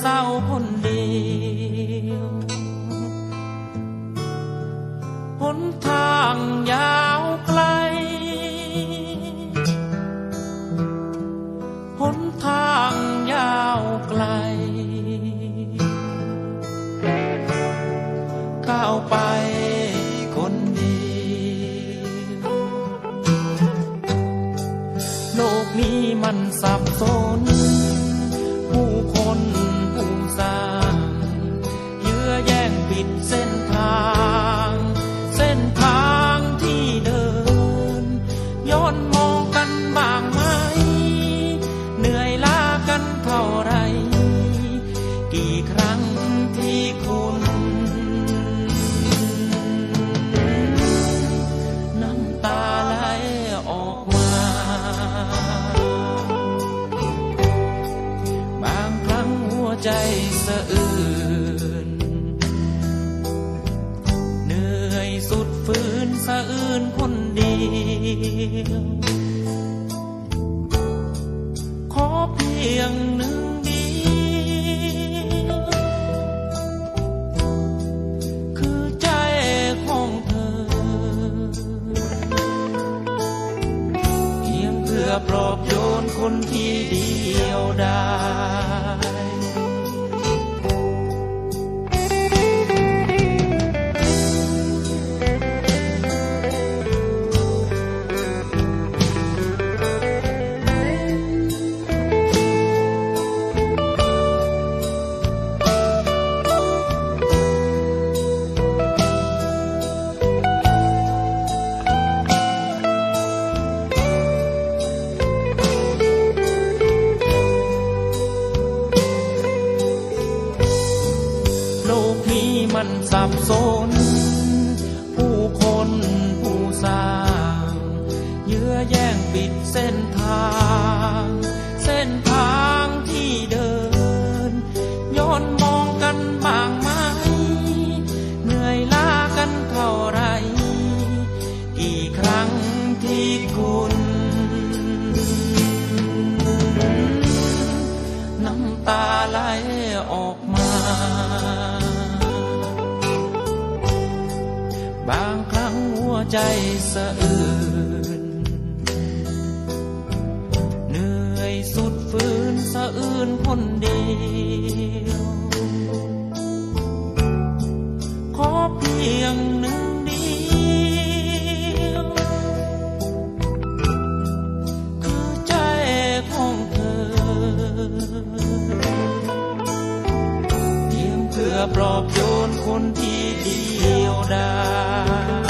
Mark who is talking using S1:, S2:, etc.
S1: เศร้าคนเดียวหนทางยาวไกลหนทางยาวไกล ก้าวไปคนเดียวโลกนี้มันสับสน นคนเดียว ขอเพียงหนึ่งเดียว คือใจของเธอ เพียงเพื่อปลอบโยนคนที่เดียวได้ มัน ครั้งหัวใจสะอื้นเหนื่อยสุดฝืนสะอื้นคนเดียว ขอเพียงหนึ่งเดียว คือใจของเธอ เพียงเพื่อปลอบโยนคนที่ yêu đời